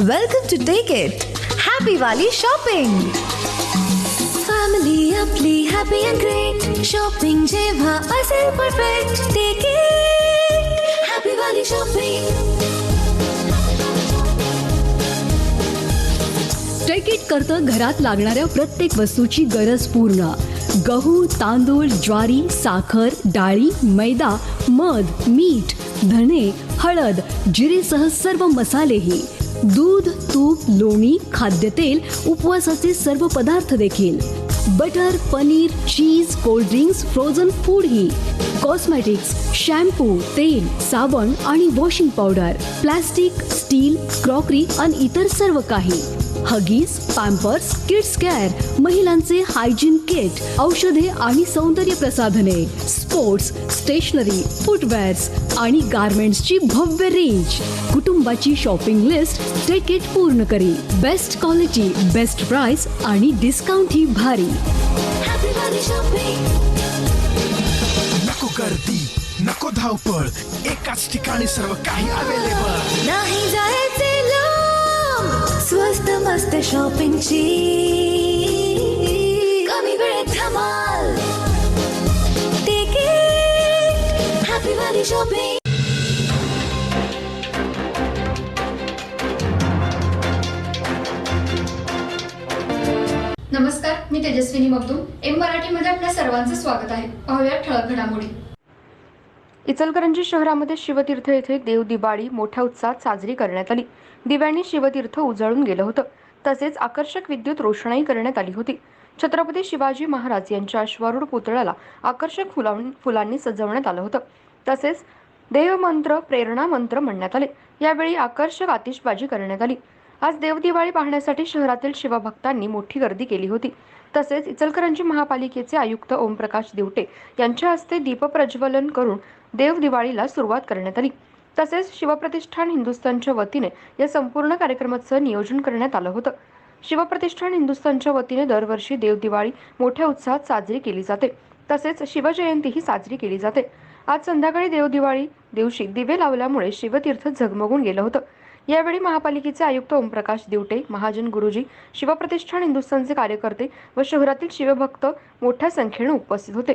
Welcome to take it happy वाली shopping family आपली happy and great shopping जेव्हा असेल परफेक्ट टेक इट हॅपी वाली शॉपिंग टेकिट करतं घरात लागणाऱ्या प्रत्येक वस्तूची गरज पूर्ण. गहू तांदूळ ज्वारी साखर डाळी मैदा मध मीठ धणे हळद जिरेसह सर्व मसालेही. दूध तूप लोणी खाद्यतेल उपवासाचे सर्व पदार्थ देखील. Butter paneer cheese cold drinks frozen food ही. कॉस्मेटिक्स शॅम्पू तेल साबण आणि washing powder plastic steel crockery आणि इतर सर्व काही. हगीज पॅम्पर्स किड्स केअर महिलांचे हायजीन किट औषधे आणि सौंदर्य प्रसाधने स्पोर्ट्स स्टेशनरी फुटवेअर्स आणि गार्मेंट्सची भव्य रेंज कुटुंबाची शॉपिंग लिस्ट टेकेट पूर्ण करी. बेस्ट क्वालिटी बेस्ट प्राइस आणि डिस्काउंट ही भारी. हॅपी वाली शॉपिंग नको गर्दी नको धावपळ. एकाच ठिकाणी सर्व काही अवेलेबल नाही जायचे. मस्त शॉपिंगची. कमी वेळेत धमाल टेक इट हॅपी वाली शॉपिंग नमस्कार मी तेजस्विनी मगदूम. एम मराठीमध्ये आपल्या सर्वांचं स्वागत आहे. पाहूया ठळक घडामोडी. इचलकरंजी शहरामध्ये शिवतीर्थ येथे देव दिवाळी मोठ्या उत्साहात साजरी करण्यात आली. दिव्यांनी शिवतीर्थ उजळून गेलं होतं. तसेच आकर्षक विद्युत रोषणाई करण्यात आली होती. छत्रपती शिवाजी महाराज यांच्या अश्वारूढ पुतळ्याला आकर्षक फुलां फुलांनी सजवण्यात आलं होतं. तसेच देवमंत्र प्रेरणा मंत्र म्हणण्यात आले. यावेळी आकर्षक आतिषबाजी करण्यात आली. आज देवदिवाळी पाहण्यासाठी शहरातील शिवभक्तांनी मोठी गर्दी केली होती. तसेच इचलकरंजी महापालिकेचे आयुक्त ओमप्रकाश दिवटे यांच्या हस्ते दीपप्रज्वलन करून देवदिवाळीला सुरुवात करण्यात आली. तसेच शिवप्रतिष्ठान हिंदुस्थानच्या वतीने या संपूर्ण कार्यक्रमाचं नियोजन करण्यात आलं होतं. शिवप्रतिष्ठान हिंदुस्थानच्या वतीने दरवर्षी देव दिवाळी मोठ्या उत्साहात साजरी केली जाते. तसेच शिवजयंतीही साजरी केली जाते. आज संध्याकाळी देवदिवाळी दिवशी दिवे लावल्यामुळे शिवतीर्थ झगमगून गेलं होतं. यावेळी महापालिकेचे आयुक्त ओमप्रकाश दिवटे महाजन गुरुजी शिवप्रतिष्ठान हिंदुस्थानचे कार्यकर्ते व शहरातील शिवभक्त मोठ्या संख्येने उपस्थित होते.